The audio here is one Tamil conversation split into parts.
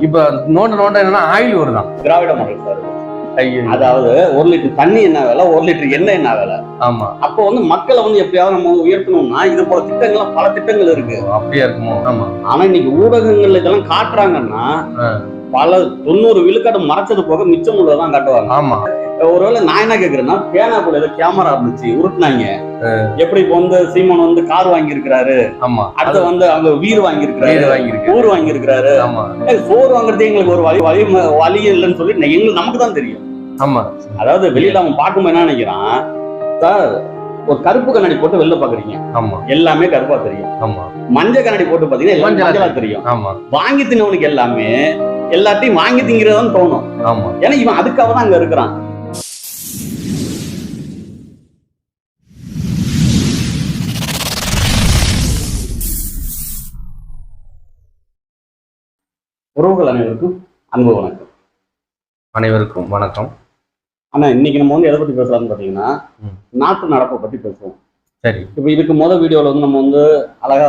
இப்ப நோண்ட நோண்ட என்னன்னா ஆயில் வருதான் திராவிட மாடல் சார் அதாவது ஒரு லிட்டர் தண்ணி என்ன விலை ஒரு லிட்டர் எண்ணெய் என்ன விலை? ஆமா. அப்போ வந்து மக்களை வந்து எப்படியாவது நம்ம உயர்த்தணும்னா இது போல திட்டங்கள் பல திட்டங்கள் இருக்கு. அப்படியா இருக்குமோ? ஆமா. ஆனா இன்னைக்கு ஊடகங்கள்ல இதெல்லாம் காட்டுறாங்கன்னா. பல தொண்ணூறு விழுக்காடு மறைச்சது போக மிச்சம் உள்ளதான் காட்டுவாங்க. ஆமா. ஒருவேளை நான் என்ன கேக்குறேன்னா பேனா போல ஏதோ கேமரா இருந்துச்சு உருட்டுனாங்க. எப்படி இப்போ வந்து சீமான் வந்து கார் வாங்கியிருக்கிறாரு? ஆமா. அடுத்து வந்து அவங்க வீடு வாங்கியிருக்கிறாரு. வீடு வாங்கியிருக்கு ஊர் வாங்கியிருக்கிறாரு. ஆமா. ஏய், சோறு வாங்குறது எங்களுக்கு ஒரு வழி வழி வழி இல்லைன்னு சொல்லி எங்களுக்கு நமக்கு தான் தெரியும். ஆமா. அதாவது வெளியில அவன் பார்க்கும்போது என்ன நினைக்கிறான்? சார் ஒரு கருப்பு கண்ணாடி போட்டு வெளில பாக்குறீங்க. ஆமா. எல்லாமே கருப்பா தெரியும். ஆமா. மஞ்சள் கண்ணாடி போட்டு பாத்தீங்கன்னா மஞ்சளா தெரியும். ஆமா. வாங்கி தின்னவனுக்கு எல்லாமே எல்லாத்தையும் வாங்கி திங்கிறதான் தோணும். ஆமா. ஏன்னா இவன் அதுக்காக தான் அங்க இருக்கிறான். உறவுகள் அனைவருக்கும் அன்பு வணக்கம். அனைவருக்கும் வணக்கம். ஆனா இன்னைக்கு நம்ம வந்து எதை பத்தி பேசலாம்னு பாத்தீங்கன்னா. நாட்டு நடப்பை பத்தி பேசுவோம். சரி. இப்ப இதுக்கு முத வீடியோல வந்து நம்ம வந்து அழகா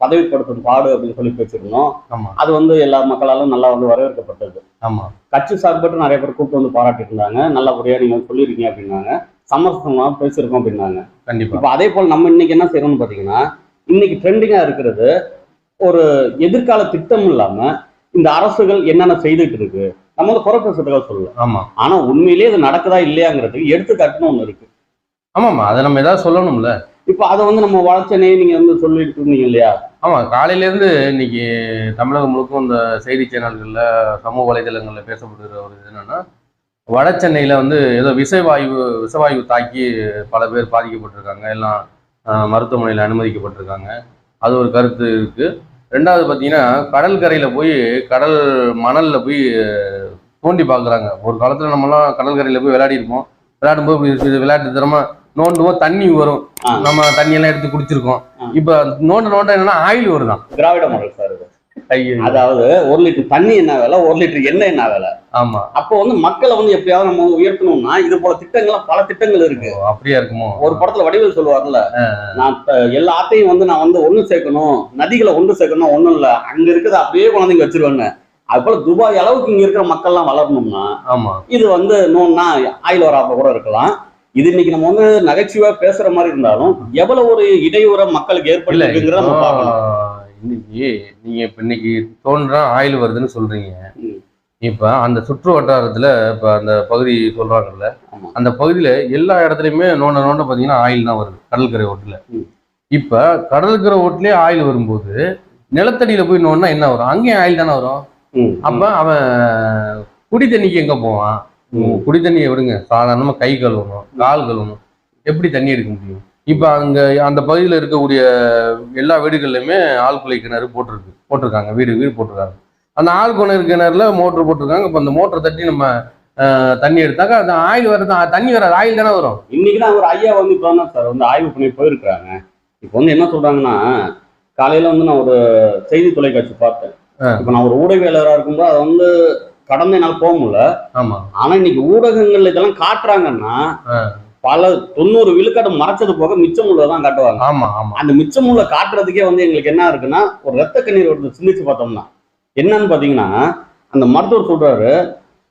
பதவிப்படுத்தும் பாடு அப்படின்னு சொல்லி பேசியிருந்தோம். அது வந்து எல்லா மக்களாலும் நல்லா வந்து வரவேற்கப்பட்டது. ஆமா. கட்சி சார்பட்டு நிறைய பேர் கூப்பிட்டு வந்து பாராட்டிட்டு இருந்தாங்க. நல்லபடியா நீங்க சொல்லியிருக்கீங்க அப்படின்னாங்க. சமரசமா பேசியிருக்கோம் அப்படின்னாங்க. கண்டிப்பா. இப்போ அதே போல் நம்ம இன்னைக்கு என்ன செய்யறோம்னு பாத்தீங்கன்னா இன்னைக்கு ட்ரெண்டிங்கா இருக்கிறது ஒரு எதிர்கால திட்டம் இல்லாம இந்த அரசுகள் என்னென்ன செய்துட்டு இருக்கு? நம்ம வந்து குறை பேசுறதுக்காக சொல்லல. ஆமா. ஆனா உண்மையிலேயே இது நடக்குதா இல்லையாங்கிறதுக்கு எடுத்துக்காட்டுன்னு ஒண்ணு இருக்கு. ஆமாமா அதை நம்ம ஏதாவது சொல்லணும்ல. இப்போ அதை வந்து நம்ம வளர்ச்சனே நீங்க வந்து சொல்லிட்டு இருந்தீங்க இல்லையா? ஆமா காலையில இருந்து இன்னைக்கு தமிழகம் முழுக்கும் இந்த செய்தி சேனல்கள்ல சமூக வலைதளங்கள்ல பேசப்படுகிற ஒரு இது என்னன்னா வட சென்னையில வந்து ஏதோ விஷவாயு விஷவாயு தாக்கி பல பேர் பாதிக்கப்பட்டிருக்காங்க. எல்லாம் மருத்துவமனையில அனுமதிக்கப்பட்டிருக்காங்க. அது ஒரு கருத்து இருக்கு. ரெண்டாவது பார்த்தீங்கன்னா கடல் கரையில போய் கடல் மணல்ல போய் தோண்டி பார்க்குறாங்க. ஒரு காலத்துல நம்மலாம் கடல் கரையில போய் விளையாடி இருப்போம். விளையாடும் போது விளையாட்டு தரமா நோண்டுவோம் தண்ணி வரும். நம்ம தண்ணி எல்லாம் எடுத்து குடிச்சிருக்கோம். இப்ப நோண்ட நோண்ட என்னன்னா ஆயில் வருதான். Dravida model sir. அதாவது ஒரு லிட்டர் தண்ணி என்ன விலை? ஒரு லிட்டர் எண்ணெய் என்ன விலை? ஆமா. அப்போ வந்து மக்களை வந்து எப்படியாவது நம்ம உயர்த்தணும்னா இது போல திட்டங்கள் பல திட்டங்கள் இருக்கு. அப்படியா இருக்குமோ? ஒரு படத்துல வடிவேல் சொல்லுவார்ல நான் எல்லாத்தையும் வந்து நான் வந்து ஒண்ணு சேர்க்கணும் நதிகளை ஒன்று சேர்க்கணும் ஒண்ணும் இல்ல. அங்க இருக்கிறத அப்படியே குழந்தைங்க வச்சிருவாங்க. அது போல துபாய் அளவுக்கு இங்க இருக்கிற மக்கள்லாம் வளரணும்னா ஆமா. இது வந்து நோன்னா ஆயில் வராப்ப கூட இருக்கலாம். இது இன்னைக்கு நம்ம வந்து நகைச்சுவையா பேசுற மாதிரி இருந்தாலும் எவ்வளவு ஒரு இடையூற மக்களுக்கு ஏற்படுத்துங்கிறத நம்ம பார்க்கணும். இன்னைக்கு நீங்க இப்ப இன்னைக்கு தோன்றா ஆயில் வருதுன்னு சொல்றீங்க. இப்ப அந்த சுற்று வட்டாரத்துல இப்ப அந்த பகுதி சொல்றாங்கல்ல. அந்த பகுதியில எல்லா இடத்துலயுமே நோண்ட நோண்ட பாத்தீங்கன்னா ஆயில் தான் வருது கடற்கரை ஓட்டுல. இப்ப கடற்கரை ஓட்டுலயே ஆயில் வரும்போது நிலத்தடியில போய் நோண்டா என்ன வரும்? அங்கேயும் ஆயில் தானே வரும்? அப்ப அவன் குடி தண்ணிக்கு எங்க போவான். குடி தண்ணியை விடுங்க. சாதாரணமா கை கழுவணும் கால் கழுவணும். எப்படி தண்ணி எடுக்க முடியும்? இப்ப அங்க அந்த பகுதியில் இருக்கக்கூடிய எல்லா வீடுகள்லையுமே ஆழ்குலை கிணறு போட்டிருக்கு போட்டிருக்காங்க. வீடு வீடு போட்டிருக்காங்க. அந்த ஆழ்குணர் கிணறுல மோட்டர் போட்டிருக்காங்க. இப்ப அந்த மோட்டரை தட்டி நம்ம தண்ணி எடுத்தாக்க அந்த ஆயில் வருது தண்ணி வராது ஆயில் தானே வரும். இன்னைக்கு தான் ஒரு ஐயா வந்து இப்போ தான் சார். வந்து ஆய்வு பண்ணி போயிருக்கிறாங்க. இப்போ வந்து என்ன சொல்றாங்கன்னா காலையில வந்து நான் ஒரு செய்தி தொலைக்காட்சி பார்த்தேன். இப்போ நான் ஒரு ஊடகவியலராக இருக்கும்போது அதை வந்து கடந்த என்னால் போக முடியல. ஆமா. ஆனா இன்னைக்கு ஊடகங்கள்ல இதெல்லாம் காட்டுறாங்கன்னா. பல தொண்ணூறு விழுக்காடு மறைச்சது போக மிச்சம் உள்ளதான் காட்டுவாங்க. ஆமா ஆமா. அந்த மிச்சம் உள்ள காட்டுறதுக்கே வந்து எங்களுக்கு என்ன இருக்குன்னா ஒரு ரத்த கண்ணீர் ஒருத்தர் சிந்திச்சு பார்த்தோம்னா என்னன்னு பாத்தீங்கன்னா அந்த மருத்துவர் சொல்றாரு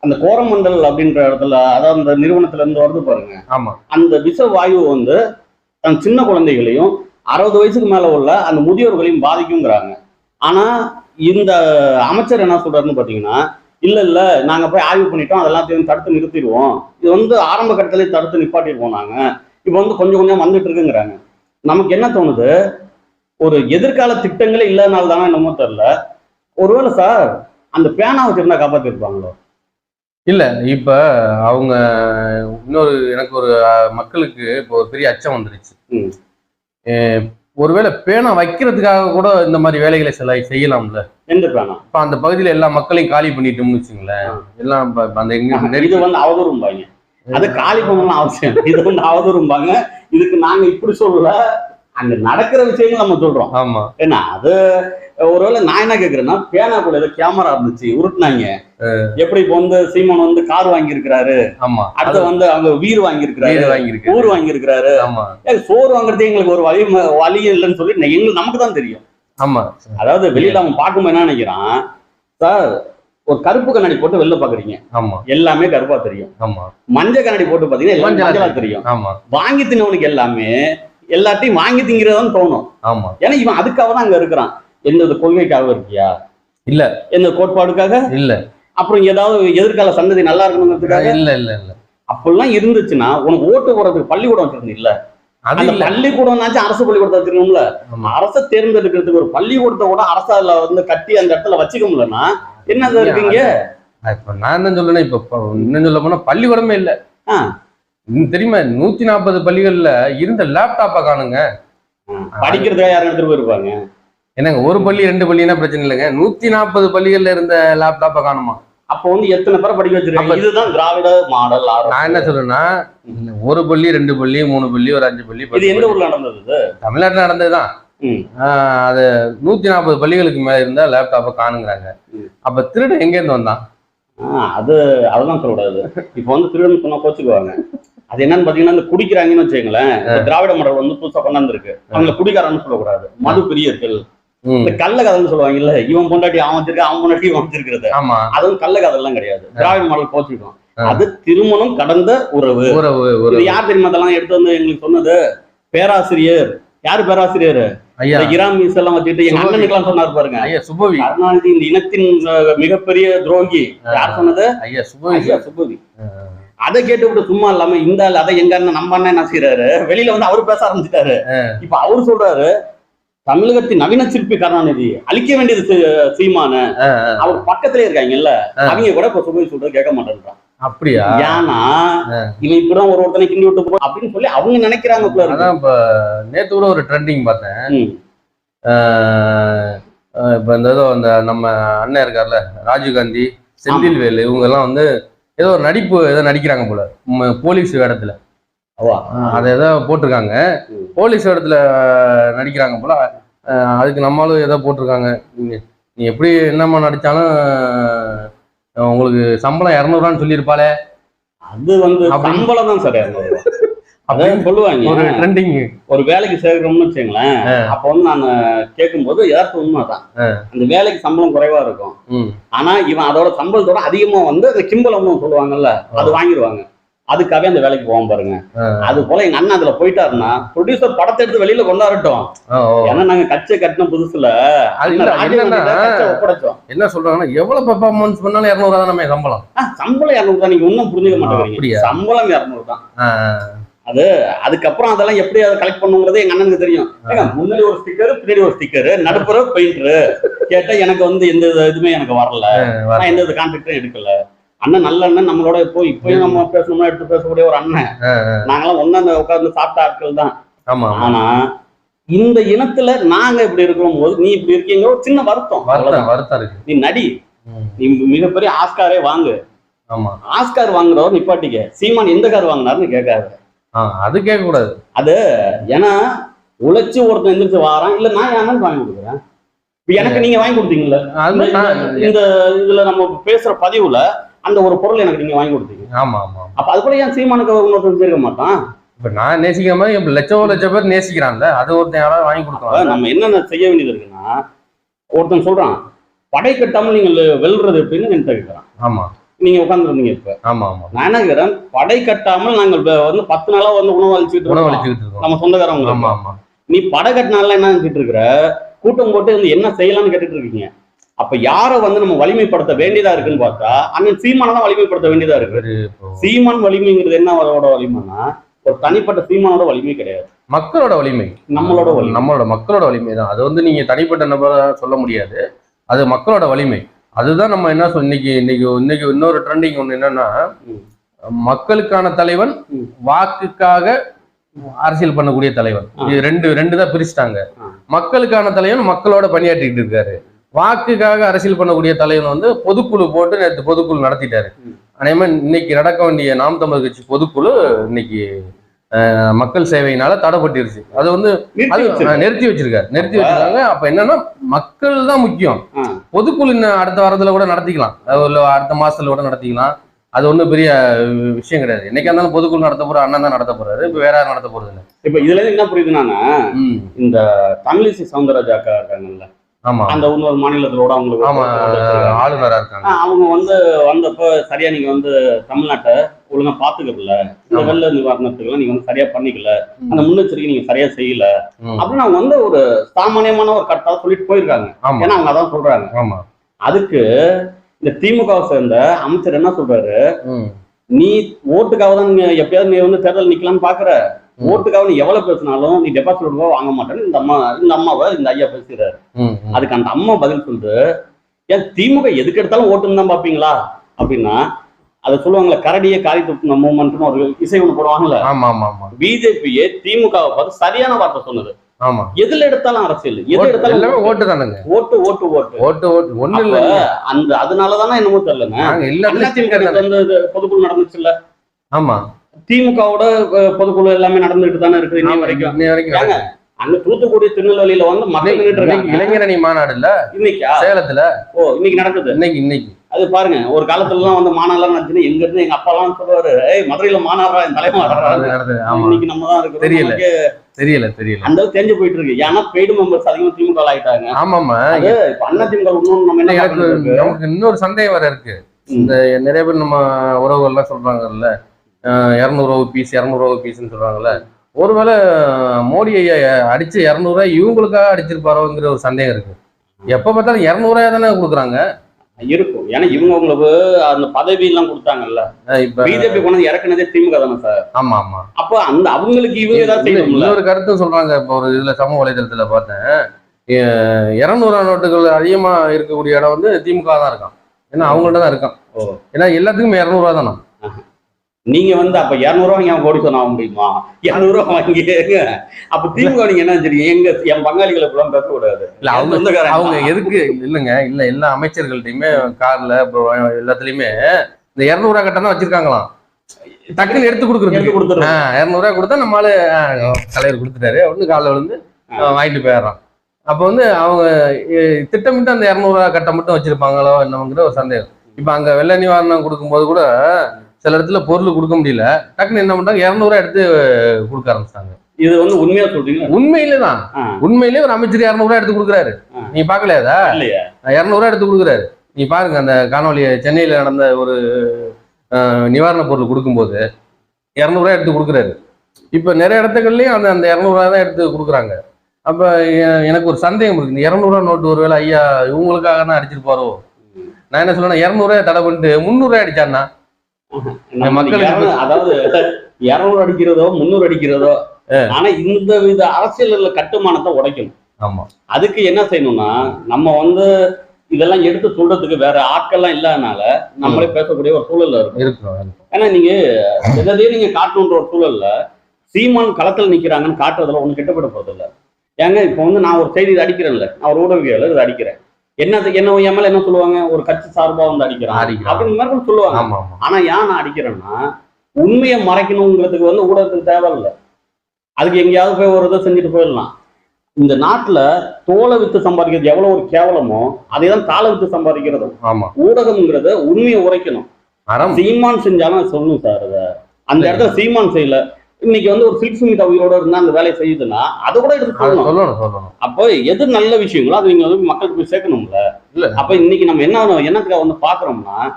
அந்த கோரமண்டல் அப்படின்ற இடத்துல அதாவது அந்த நிறுவனத்துல இருந்து வருது பாருங்க. ஆமா. அந்த விஷ வாயு வந்து தன் சின்ன குழந்தைகளையும் அறுபது வயசுக்கு மேல உள்ள அந்த முதியோர்களையும் பாதிக்குங்கிறாங்க. ஆனா இந்த அமைச்சர் என்ன சொல்றாருன்னு பாத்தீங்கன்னா இல்ல இல்ல நாங்க போய் ஆய்வு பண்ணிட்டோம் அதெல்லாத்தையும் தடுத்து நிறுத்திடுவோம். இது வந்து ஆரம்ப கட்டத்திலே தடுத்து நிப்பாட்டிடுவோம் நாங்க. இப்போ வந்து கொஞ்சம் கொஞ்சம் வந்துட்டு இருக்குங்கிறாங்க. நமக்கு என்ன தோணுது? ஒரு எதிர்கால திட்டங்களே இல்லாதனால தானே என்னமோ தெரியல. ஒருவேளை சார் அந்த பேனா வச்சிருந்தா காப்பாத்திருப்பாங்களோ? இல்ல இப்ப அவங்க இன்னொரு எனக்கு ஒரு மக்களுக்கு இப்போ ஒரு பெரிய அச்சம் வந்துருச்சு. ஒருவேளை பேனா வைக்கிறதுக்காக கூட இந்த மாதிரி வேலைகளை சில செய்யலாம்ல? எந்த பேனா? இப்ப அந்த பகுதியில எல்லா மக்களையும் காலி பண்ணிட்டோம்னு வச்சுங்களேன் எல்லாம் அந்த எங்க இது வந்து அவதூறும்பாங்க. அது காலி பண்ணலாம் அவசியம் இது வந்து அவதூறும்பாங்க. இதுக்கு நாங்க இப்படி சொல்லல. அங்க நடக்கிற விஷயங்கள் நம்ம சொல்றோம். ஆமா. ஏன்னா அது ஒருவேளை நான் என்ன கேக்குறேன்னா பேனா கூட ஏதோ கேமரா இருந்துச்சு உருட்டுனாங்க. எப்படி இப்போ வந்து சீமான் வந்து கார் வாங்கியிருக்கிறாரு? ஆமா. அடுத்து வந்து அவங்க வாங்கியிருக்கிறாரு. வீடு வாங்கியிருக்கு. ஊர் வாங்கியிருக்கிறாரு. ஆமா. ஏய், சோறு வாங்குறது எங்களுக்கு ஒரு வழி வழி இல்லைன்னு சொல்லி எங்களுக்கு நமக்கு தான் தெரியும். ஆமா. அதாவது வெளியில அவன் பார்க்கும்போது என்ன நினைக்கிறான்? சார் ஒரு கருப்பு கண்ணாடி போட்டு வெளில பாக்குறீங்க. ஆமா. எல்லாமே கருப்பா தெரியும். ஆமா. மஞ்சள் கண்ணாடி போட்டு பாத்தீங்கன்னா மஞ்சளா தெரியும். ஆமா. வாங்கி தின்னவனுக்கு எல்லாமே எல்லாத்தையும் வாங்கி திங்கிறதான் தோணும். ஆமா. ஏன்னா இவன் அதுக்காக தான் அங்க இருக்கிறான். எந்த கொள்கைக்காக இருக்கியா? இல்ல. எந்த கோட்பாடுக்காக? இல்ல. அப்புறம் ஏதாவது எதிர்கால சந்ததி நல்லா இருக்கணுங்கிறதுக்காக? இல்ல இல்ல இல்ல. அப்படிலாம் இருந்துச்சுன்னா உனக்கு ஓட்டு போடுறதுக்கு பள்ளிக்கூடம் வச்சிருந்தீங்கல்ல? அது அந்த இல்ல. பள்ளிக்கூடம்னாச்சும் அரசு பள்ளிக்கூடத்தை வச்சிருக்கணும்ல. அரசை தேர்ந்தெடுக்கிறதுக்கு ஒரு பள்ளிக்கூடத்தை கூட அரசால வந்து கட்டி அந்த இடத்துல வச்சுக்க முடியலன்னா என்ன இருக்கீங்க? இப்ப நான் என்ன சொல்றேன்னா இப்ப இன்னும் சொல்ல போனா பள்ளிக்கூடமே இல்ல. தெரியுமா நூத்தி நாற்பது பள்ளிகள்ல இருந்த லேப்டாப்பை காணுங்க. படிக்கிறதுக்காக யாரும் எடுத்துட்டு போயிருப்பாங்க? என்னங்க ஒரு பள்ளி ரெண்டு பள்ளினா பிரச்சனை இல்லைங்க. நூத்தி நாற்பது பள்ளிகள்ல இருந்த லேப்டாப்பை காணுமா? அப்ப வந்து எத்தனை பேரை படிக்க வச்சிருக்காங்க? இதுதான் திராவிட மாடல் நான் என்ன சொல்றேன்னா ஒரு பள்ளி ரெண்டு பள்ளி மூணு பள்ளி ஒரு அஞ்சு பள்ளி இது எந்த. ஊர்ல நடந்தது? தமிழ்நாட்டுல நடந்ததுதான். அது நூத்தி நாற்பது பள்ளிகளுக்கு மேல இருந்தா லேப்டாப்பை காணுங்கிறாங்க. அப்ப திருடன் எங்க இருந்து வந்தான் அது அதெல்லாம் சொல்லக்கூடாது. இப்ப வந்து திருடன் சொன்னா கோச்சுக்குவாங்க. அது என்னன்னு பாத்தீங்கன்னா இந்த குடிக்கிறாங்கன்னு வச்சுக்கங்களேன். திராவிட மாடல் வந்து புதுசா கொண்டாந்துருக்கு. அவங்கள குடிக்காரன்னு சொல்லக்கூடாது. மது பிரியர்கள். இந்த கள்ள கதைன்னு சொல்லுவாங்கல்ல இவன் பொண்டாட்டி அவன் வச்சிருக்க அவன் பொண்டாட்டி இவன் வச்சிருக்கிறது. அதுவும் கள்ள கதைலாம் கிடையாது திராவிட மாடல் கோச்சுக்கும். அது திருமணம் கடந்த உறவு. உறவு யார் தெரியுமா அதெல்லாம் எடுத்து வந்து எங்களுக்கு சொன்னது? பேராசிரியர். யாரு பேராசிரியர்? இராம் மீஸ் எல்லாம் வச்சுட்டு எங்க. அண்ணனுக்கு எல்லாம் சொன்னார் பாருங்க. ஐயா சுபவி. கருணாநிதி இந்த இனத்தின் மிகப்பெரிய துரோகி. யார் சொன்னது? ஐயா சுபவி. ஐயா சுபவி. அதை கேட்டுவிட்டு சும்மா இல்லாம இந்த அதை எங்க அண்ணன் நம்ம அண்ணன் என்ன செய்யறாரு வெளியில வந்து அவர் பேச ஆரம்பிச்சிட்டாரு. இப்ப அவர் சொல்றாரு தமிழகத்தின் நவீன சிற்பி கருணாநிதி அழிக்க வேண்டியது சீமானு அவர் பக்கத்திலே இருக்காங்கல்ல. அவங்க கூட இப்ப சுபவி சொல்றது கேட்க மாட்டேன்றான் அப்படியா ஏன்னா. இவன் இப்படிதான் ஒரு ஒருத்தனை கிண்டி விட்டு போ அப்படின்னு சொல்லி அவங்க நினைக்கிறாங்க. அதான் இப்ப நேத்து கூட ஒரு ட்ரெண்டிங் பார்த்தேன் இப்ப இந்த ஏதோ அந்த நம்ம அண்ணன் இருக்கார்ல ராஜீவ்காந்தி செந்தில்வேலு இவங்க எல்லாம் வந்து ஏதோ ஒரு நடிப்பு ஏதோ நடிக்கிறாங்க போல போலீஸ் வேடத்துல. அதை ஏதோ போட்டிருக்காங்க. போலீஸ் வேடத்துல நடிக்கிறாங்க போல. அதுக்கு நம்மளும் ஏதோ போட்டிருக்காங்க. நீ- எப்படி என்னம்மா நடிச்சாலும் உங்களுக்கு சம்பளம் இரநூறுவான்னு சொல்லியிருப்பாளே. அது வந்து சம்பளம் தான் சார் அதான் சொல்லுவாங்க. ஒரு ட்ரெண்டிங் ஒரு வேலைக்கு சேர்க்கிறோம்னு வச்சுங்களேன் அப்ப வந்து நான் கேட்கும்போது ஏதாச்சும் உண்மைதான். அந்த வேலைக்கு சம்பளம் குறைவா இருக்கும். ஆனா இவன் அதோட சம்பளத்தோட அதிகமா வந்து அந்த கிம்பளம்னு சொல்லுவாங்கல்ல அது வாங்கிடுவாங்க. அதுக்காகவே அந்த வேலைக்கு போவோம் பாருங்க. அது போல எங்க அண்ணன் அதுல போயிட்டாருன்னா ப்ரொடியூசர் படத்தை எடுத்து வெளியில கொண்டாடட்டும். ஏன்னா நாங்க கட்சியை கட்டின புதுசுல அது என்ன சொல்றாங்கன்னா எவ்வளவு பெர்ஃபார்மன்ஸ் பண்ணாலும் இரநூறுவா தான் நம்ம சம்பளம். சம்பளம் இரநூறு தான் நீங்க இன்னும் புரிஞ்சுக்க மாட்டேங்கிறீங்க? சம்பளம் இரநூறு தான். ஆஹ் அதுக்கப்புறம் அதெல்லாம் எப்படி அதை கலெக்ட் பண்ணுங்கிறது எங்க அண்ணனுக்கு தெரியும். முன்னாடி ஒரு ஸ்டிக்கர் பின்னாடி ஒரு ஸ்டிக்கர் நடுப்புற பெயிண்டர் கேட்டா எனக்கு வந்து எந்த இதுவுமே எனக்கு வரல. நான் எந்த கான்ட்ராக்டும் எடுக்கல. அண்ணன் நல்ல அண்ணன் நம்மளோட இப்போ இப்பயும் நம்ம பேசணும்னா எடுத்து பேசக்கூடிய ஒரு அண்ணன். நாங்கெல்லாம் ஒண்ணா அந்த உட்கார்ந்து சாப்பிட்ட ஆட்கள் தான். ஆனா இந்த இனத்துல நாங்க இப்படி இருக்கிறோம் போது நீ இப்படி இருக்கீங்க ஒரு சின்ன வருத்தம். நீ நடி. நீ மிகப்பெரிய ஆஸ்காரே வாங்கு. ஆஸ்கார் வாங்குறவர் நிப்பாட்டிக்க. சீமான் எந்த கார் வாங்கினாருன்னு கேட்காது. ஆ, அது கேட்க கூடாது ஏன்னா உழைச்சு ஒருத்தன் எந்திரிச்சு வாரான் இல்ல நான் ஏன் வாங்கி கொடுக்குறேன். எனக்கு நீங்க வாங்கி கொடுத்தீங்கல்ல. அது இந்த இதுல நம்ம பேசுற பதிவுல அந்த ஒரு பொருள் எனக்கு நீங்க வாங்கி கொடுத்தீங்க. ஆமா ஆமா அப்ப அது போல ஏன் சீமானுக்கு இன்னொருத்தன் சேர்க்க மாட்டான்? இப்ப நான் நேசிக்கிற மாதிரி லட்சம் லட்சம் பேர் நேசிக்கிறான்ல அது ஒருத்தன் யாராவது வாங்கி கொடுக்கலாம். நம்ம என்னென்ன செய்ய வேண்டியது இருக்குன்னா ஒருத்தன் சொல்றான் படை கட்டாமல் நீங்கள் வெல்றது எப்படின்னு என்கிட்ட கேட்கிறான் ஆமா. நீங்க உட்காந்துருந்தீங்க இப்ப. ஆமா ஆமா. நான் என்ன கேட்கிறேன் படை கட்டாமல் நாங்கள் வந்து பத்து நாளா வந்து உணவு அழிச்சுட்டு உணவு இருக்கோம். நம்ம சொந்தக்காரங்க ஆமா ஆமா. நீ படை கட்டினால என்ன நினைச்சிட்டு இருக்கிற? கூட்டம் போட்டு வந்து என்ன செய்யலாம்னு கேட்டுட்டு இருக்கீங்க. அப்ப யாரை வந்து நம்ம வலிமைப்படுத்த வேண்டியதா இருக்குன்னு பார்த்தா அண்ணன் சீமானை தான் வலிமைப்படுத்த வேண்டியதா இருக்கு. சீமான் வலிமைங்கிறது என்ன அவரோட வலிமைன்னா ஒரு தனிப்பட்ட சீமானோட வலிமை கிடையாது. மக்களோட வலிமை. நம்மளோட வலிமை. நம்மளோட மக்களோட வலிமை தான். அது வந்து நீங்க தனிப்பட்ட நபரா சொல்ல முடியாது. அது மக்களோட வலிமை. அதுதான் நம்ம என்ன சொல் இன்னைக்கு இன்னைக்கு இன்னைக்கு இன்னொரு ட்ரெண்டிங் ஒண்ணு என்னன்னா. மக்களுக்கான தலைவன். வாக்குக்காக அரசியல் பண்ணக்கூடிய தலைவன். இது ரெண்டு ரெண்டு தான் பிரிச்சுட்டாங்க. மக்களுக்கான தலைவன் மக்களோட பணியாற்றிட்டு இருக்காரு. வாக்குக்காக அரசியல் பண்ணக்கூடிய தலைவன் வந்து பொதுக்குழு போட்டு நேற்று பொதுக்குழு நடத்திட்டாரு. ம். அதே இன்னைக்கு நடக்க வேண்டிய நாம் தமிழர் கட்சி பொதுக்குழு இன்னைக்கு மக்கள் சேவையினால தடைப்பட்டிருச்சு. அது வந்து நிறுத்தி அது வச்சிருக்காரு. நிறுத்தி வச்சிருக்காரு. நிறுத்தி அப்ப- வச்சிருக்காங்க. அப்ப என்னன்னா மக்கள் தான் முக்கியம். பொதுக்குழு அடுத்த வாரத்துல கூட நடத்திக்கலாம். அடுத்த மாசத்துல கூட நடத்திக்கலாம். அது ஒண்ணும் பெரிய விஷயம் கிடையாது. என்னைக்கா இருந்தாலும் பொதுக்குழு நடத்த போற அண்ணன் தான் நடத்த போறாரு. இப்ப வேற யாரும் நடத்த போறது இல்ல இப்ப இதுல என்ன புரியுதுன்னா இந்த தமிழிசை சவுந்தரராஜா அக்கா இருக்காங்கல்ல அந்த இன்னொரு மாநிலத்திலோட அவங்களுக்கு. ஆளுநரா இருக்காங்க. அவங்க வந்து வந்தப்ப சரியா நீங்க வந்து தமிழ்நாட்டை ஒழுங்கா பாத்துக்கல இந்த. வெள்ள நிவாரணத்துக்குலாம் நீங்க வந்து சரியா பண்ணிக்கல. அந்த முன்னெச்சரிக்கை நீங்க சரியா செய்யல. அப்படின்னு அவங்க வந்து ஒரு சாமானியமான ஒரு கட்டா சொல்லிட்டு போயிருக்காங்க. ஏன்னா அவங்க அதான் சொல்றாங்க. ஆமா. அதுக்கு இந்த திமுகவை சேர்ந்த அமைச்சர் என்ன சொல்றாரு. நீ ஓட்டுக்காக தான் எப்பயாவது நீ வந்து தேர்தல் நிக்கலாம்னு பாக்குற. ஓட்டுக்காக நீ எவ்வளவு பேசினாலும் நீ டெபாசிட் ரூபா வாங்க மாட்டேன்னு இந்த அம்மா இந்த அம்மாவை இந்த ஐயா ம். அதுக்கு அந்த அம்மா பதில் சொல்லிட்டு ஏன் திமுக எதுக்கு எடுத்தாலும் ஓட்டுன்னு தான் பாப்பீங்களா அப்படின்னா அதை சொல்லுவாங்கல்ல கரடியை காரி துப்புன மூமெண்ட்னு ஒரு இசை ஒண்ணு போடுவாங்கல்ல? ஆமா ஆமா ஆமா. பிஜேபியே திமுகவை பார்த்து சரியான வார்த்தை சொன்னது. எதுல எடுத்தாலும் அரசியல் எது எடுத்தாலும் ஓட்டு. ஓட்டு. தானுங்க ஓட்டு ஓட்டு ஓட்டு. ஓட்டு ஓட்டு. ஒண்ணு இல்ல அந்த அதனாலதானே என்னமோ தெரியலங்க. பொதுக்குழு நடந்துச்சுல்ல? ஆமா. திமுகவோட பொதுக்குழு எல்லாமே நடந்துட்டு தானே இருக்குது இன்னி ஆமா, வரைக்கும். இன்னை வரைக்கும் அங்க தூத்துக்குடி திருநெல்வேலியில வந்து மக்கள் இளைஞரணி மாநாடு இல்ல இன்னைக்கா? சேலத்துல ஓ இன்னைக்கு நடக்குது. இன்னைக்கு இன்னைக்கு. அது பாருங்க ஒரு காலத்துல எல்லாம் வந்து மாநாடுலாம் நடந்துச்சு எங்க இருந்து எங்க அப்பா எல்லாம் சொல்லுவாரு ஏய் மதுரையில மாநாடுறா என் ஆமா இன்னைக்கு நம்ம தான் இருக்கிறோம். தெரியல. தெரியல தெரியல. அந்த தெரிஞ்சு போயிட்டு இருக்கு. ஏன்னா பெய்டு மெம்பர்ஸ் அதிகமா திமுக ஆயிட்டாங்க. ஆமாமா. அது இப்ப அண்ணா திமுக இன்னொன்னு இருக்கு? நமக்கு இன்னொரு சந்தேகம் வேற இருக்கு. இந்த நிறைய பேர் நம்ம உறவுகள்லாம் சொல்றாங்கல்ல இரநூறுவா பீஸ் இரநூறுவா பீஸ்ன்னு சொல்றாங்கல்ல ஒருவேளை மோடி ஐயா அடிச்ச இரநூறுவா இவங்களுக்காக அடிச்சிருப்பாரோங்கிற ஒரு சந்தேகம் இருக்கு. எப்ப பார்த்தாலும் இரநூறுவா தானே கொடுக்குறாங்க. இருக்கும். ஏன்னா இவங்க உங்களுக்கு அந்த பதவி எல்லாம் கொடுத்தாங்கல்ல இப்ப பிஜேபி கொண்டு இறக்குனதே திமுக தானே சார். ஆமா ஆமா. அப்ப அந்த அவங்களுக்கு இவங்க ஏதாவது இன்னொரு கருத்தும் சொல்றாங்க. இப்போ ஒரு இதுல சமூக வலைதளத்துல பார்த்தேன். இரநூறுவா நோட்டுகள் அதிகமா இருக்கக்கூடிய இடம் வந்து திமுக தான் இருக்கான். ஏன்னா அவங்கள்ட்ட தான் இருக்கான். ஏன்னா எல்லாத்துக்குமே இரநூறுவா தானே. நீங்க வந்து அப்ப இருநூறு ரூபாய் என் கோடி சொன்ன முடியுமா? இருநூறு ரூபாய் வாங்கிங்க அப்ப திமுக நீங்க என்ன தெரியும் எங்க என் பங்காளிகளை இப்பெல்லாம் பேசக்கூடாது. இல்ல அவங்க. அவங்க எதுக்கு? இல்லைங்க இல்ல எல்லா அமைச்சர்கள்ட்டையுமே கார்ல எல்லாத்துலயுமே இந்த இரநூறுவா கட்டணம் வச்சிருக்காங்களாம். டக்குன்னு எடுத்து எடுத்து கொடுக்குறது கொடுத்துருவோம் இரநூறுவா கொடுத்தா நம்மளால தலைவர் கொடுத்துட்டாரு. அப்படின்னு காலைல விழுந்து வாங்கிட்டு போயிடுறான். அப்போ வந்து அவங்க திட்டமிட்டு அந்த இரநூறுவா கட்டம் மட்டும் வச்சிருப்பாங்களோ என்னங்கிற ஒரு சந்தேகம். இப்போ அங்க வெள்ள நிவாரணம் கொடுக்கும்போது கூட சில இடத்துல பொருள் கொடுக்க முடியல. டக்குன்னு என்ன பண்றாங்க இரநூறுவா எடுத்து கொடுக்க ஆரம்பிச்சிட்டாங்க. இது வந்து உண்மையா சொல்றீங்களா? உண்மையிலே தான். உண்மையிலே ஒரு அமைச்சர் இரநூறுவா எடுத்து கொடுக்குறாரு. நீ பாக்கலையா அதை? இல்லையா. இரநூறுவா எடுத்து கொடுக்குறாரு. நீ பாருங்க அந்த காணொலி சென்னையில் நடந்த ஒரு அஹ், நிவாரணப் பொருள் கொடுக்கும்போது இரநூறுவா எடுத்து கொடுக்குறாரு. இப்போ நிறைய இடத்துகள்லையும் அந்த அந்த இரநூறுவா தான் எடுத்து கொடுக்குறாங்க. அப்போ எனக்கு ஒரு சந்தேகம் இருக்கு. இந்த இரநூறுவா நோட்டு ஒருவேளை ஐயா இவங்களுக்காக தான் அடிச்சிருப்பாரோ? நான் என்ன சொல்றேன்னா இரநூறுவா தடை பண்ணிட்டு முந்நூறுவா அடிச்சாருன்னா நம்ம மக்களுக்கு அதாவது இருநூறு அடிக்கிறதோ முந்நூறு அடிக்கிறதோ ஆனா இந்த வித அரசியல் கட்டுமானத்தை உடைக்கணும். ஆமா. அதுக்கு என்ன செய்யணும்னா நம்ம வந்து இதெல்லாம் எடுத்து சொல்றதுக்கு வேற ஆட்கள்லாம் இல்லாதனால நம்மளே பேசக்கூடிய ஒரு சூழல்ல இருக்கும். ஏன்னா நீங்க எதையும் நீங்க காட்டணுன்ற ஒரு சூழல்ல சீமான் களத்துல நிக்கிறாங்கன்னு காட்டுறதுல ஒண்ணு கெட்டப்பட போறது இல்ல ஏங்க இப்போ வந்து நான் ஒரு செய்தி அடிக்கிறேன்ல. நான் ஒரு ஊடகவியல இதை அடிக்கிறேன். என்னது என்ன என் மேல என்ன சொல்லுவாங்க? ஒரு கட்சி சார்பா வந்து அடிக்கிறான். அப்படின்னு மாதிரி சொல்லுவாங்க. ஆனா ஏன் நான் அடிக்கிறேன்னா உண்மையை மறைக்கணுங்கிறதுக்கு வந்து ஊடகத்துக்கு தேவையில்லை. அதுக்கு எங்கேயாவது போய் ஒரு இதை செஞ்சுட்டு போயிடலாம். இந்த நாட்டுல தோலை வித்து சம்பாதிக்கிறது எவ்வளவு ஒரு கேவலமோ அதே தான் தாளை வித்து சம்பாதிக்கிறதும். ஊடகம்ங்கிறது உண்மையை உரைக்கணும். சீமான் செஞ்சாலும் சொல்லணும் சார் அந்த இடத்துல சீமான் செய்யல. இன்னைக்கு வந்து ஒரு சில்க் சுமிதா உயிரோட இருந்தா அந்த வேலையை செய்யுதுன்னா அதை கூட எடுத்து சொல்லணும். அப்போ எது நல்ல விஷயங்களோ அது நீங்க வந்து மக்களுக்கு போய் சேர்க்கணும்ல. இல்ல. அப்ப இன்னைக்கு நம்ம என்ன என்னத்துக்காக வந்து பாக்குறோம்னா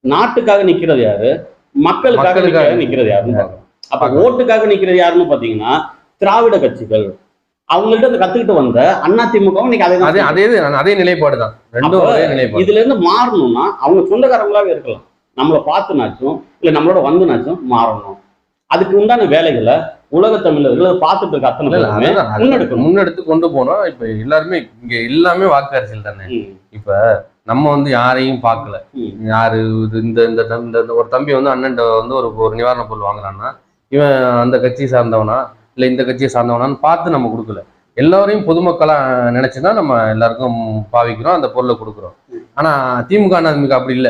நாட்டுக்காக நிக்கிறது யாரு? மக்களுக்காக மக்களுக்காக நிக்க- நிக்கிறது. யாருன்னு அப்ப. ஓட்டுக்காக நிக்கிறது யாருன்னு பாத்தீங்கன்னா திராவிட கட்சிகள். அவங்கள்ட்ட இருந்து கத்துக்கிட்டு வந்த அண்ணா திமுக இன்னைக்கு அதே அதே அதே நிலைப்பாடு தான். ரெண்டும் நிலைப்பாடு. இதுல இருந்து மாறணும்னா அவங்க சொந்தக்காரங்களாவே இருக்கலாம். நம்மளை பார்த்துனாச்சும் இல்ல நம்மளோட வந்துனாச்சும் மாறணும். அதுக்கு உண்டான வேலைகளை உலக தமிழர்கள் பார்த்துட்டு இருக்க அத்தனை முன்னெடுக்கணும். முன்னெடுத்து கொண்டு போனோம் இப்ப எல்லாருமே இங்க எல்லாமே வாக்கு அரசியல் தானே இப்ப நம்ம வந்து யாரையும் பார்க்கல. யாரு இந்த இந்த இந்த ஒரு தம்பி வந்து அண்ணன் வந்து ஒரு ஒரு நிவாரண பொருள் வாங்கினான்னா இவன் அந்த கட்சியை சார்ந்தவனா இல்ல இந்த கட்சியை சார்ந்தவனான்னு பார்த்து நம்ம கொடுக்கல எல்லாரையும் பொதுமக்களா நினைச்சுதான் நம்ம எல்லாருக்கும் பாவிக்கிறோம் அந்த பொருளை கொடுக்குறோம் ஆனா திமுக அதிமுக அப்படி இல்ல.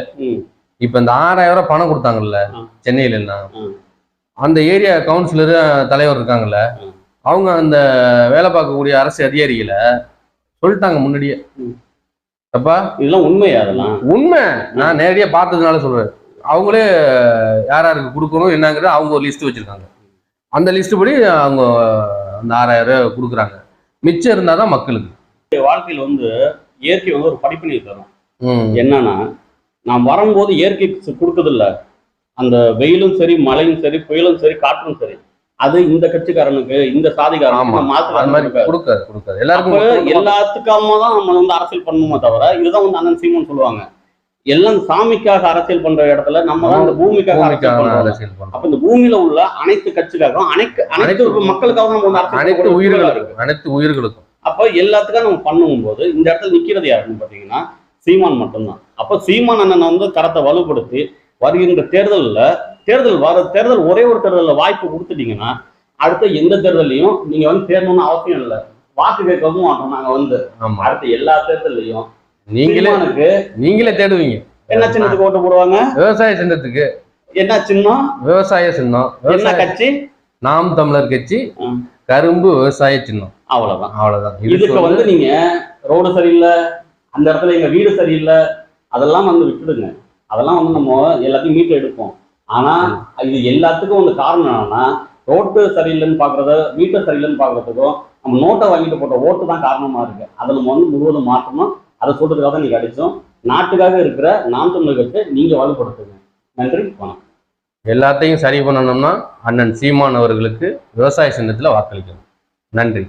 இப்ப இந்த ஆறாயிரம் ரூபாய் பணம் கொடுத்தாங்கல்ல. சென்னையில எல்லாம். அந்த ஏரியா கவுன்சிலர் தலைவர் இருக்காங்கல்ல. அவங்க அந்த வேலை பார்க்கக்கூடிய அரசு அதிகாரிகளை சொல்லிட்டாங்க முன்னாடியே. ம். அப்பா இதெல்லாம் உண்மையா அதெல்லாம்? உண்மை. நான் நேரடியா பார்த்ததுனால சொல்றேன். அவங்களே யார் யாருக்கு கொடுக்கணும் என்னங்கிறத அவங்க ஒரு லிஸ்ட் வச்சிருக்காங்க. அந்த லிஸ்ட் படி அவங்க அந்த ஆறாயிரம் ரூபாய் கொடுக்குறாங்க. மிச்சம் இருந்தால் தான் மக்களுக்கு. வாழ்க்கையில் வந்து இயற்கை வந்து ஒரு படிப்பினை தரும். என்னன்னா நாம் வரும்போது இயற்கை கொடுக்குதில்ல அந்த வெயிலும் சரி மழையும் சரி புயலும் சரி காற்றும் சரி அது இந்த கட்சிக்காரனுக்கு இந்த எல்லாருக்கும் எல்லாத்துக்காம தான் நம்ம வந்து அரசியல் பண்ணணுமே தவிர இதுதான் வந்து அண்ணன் சீமன் சொல்லுவாங்க. எல்லாம் சாமிக்காக அரசியல் பண்ற இடத்துல நம்ம தான் இந்த பூமிக்காக அரசியல் பண்றோம். அப்ப இந்த பூமியில உள்ள அனைத்து கட்சிக்காகவும் அனைத்து அனைத்து மக்களுக்காக நம்ம வந்து அனைத்து உயிர்களுக்கும் அனைத்து உயிர்களுக்கும். அப்ப எல்லாத்துக்கும் நம்ம பண்ணும்போது இந்த இடத்துல நிக்கிறது யாருன்னு பாத்தீங்கன்னா சீமான் மட்டும்தான். அப்ப சீமான் அண்ணன் வந்து கரத்தை வலுப்படுத்தி வருகின்ற தேர்தல்ல தேர்தல் வர தேர்தல் ஒரே ஒரு தேர்தல்ல வாய்ப்பு கொடுத்துட்டீங்கன்னா அடுத்த எந்த தேர்தலையும் நீங்க வந்து தேரணும்னு அவசியம் இல்லை. வாக்கு கேட்கவும் மாட்டோம் நாங்க வந்து. அடுத்த எல்லா தேர்தல்லையும் நீங்களே சீமானுக்கு நீங்களே தேடுவீங்க. என்ன சின்னத்துக்கு ஓட்டு போடுவாங்க? விவசாய சின்னத்துக்கு. என்ன சின்னம்? விவசாய சின்னம். என்ன கட்சி? நாம் தமிழர் கட்சி. கரும்பு விவசாய சின்னம். அவ்வளவுதான். அவ்வளவுதான். இதுக்கு வந்து நீங்க ரோடு சரியில்லை அந்த இடத்துல எங்க வீடு சரியில்லை அதெல்லாம் வந்து விட்டுடுங்க. அதெல்லாம் வந்து நம்ம எல்லாத்தையும் மீட்டு எடுப்போம். ஆனா இது எல்லாத்துக்கும் வந்து காரணம் என்னன்னா ரோட்டு சரியில்லைன்னு பாக்குறத வீட்டை சரியில்லைன்னு பாக்குறதுக்கும் நம்ம நோட்டை வாங்கிட்டு போட்ட ஓட்டு தான் காரணமா இருக்கு. அதை நம்ம வந்து முழுவதும் மாற்றணும். அதை சொல்றதுக்காக தான் நீங்க அடிச்சோம். நாட்டுக்காக இருக்கிற நாம் தமிழர் கட்சியை நீங்க வலுப்படுத்துங்க. நன்றி வணக்கம். எல்லாத்தையும் சரி பண்ணணும்னா அண்ணன் சீமான் அவர்களுக்கு விவசாய சின்னத்துல வாக்களிக்கணும். நன்றி.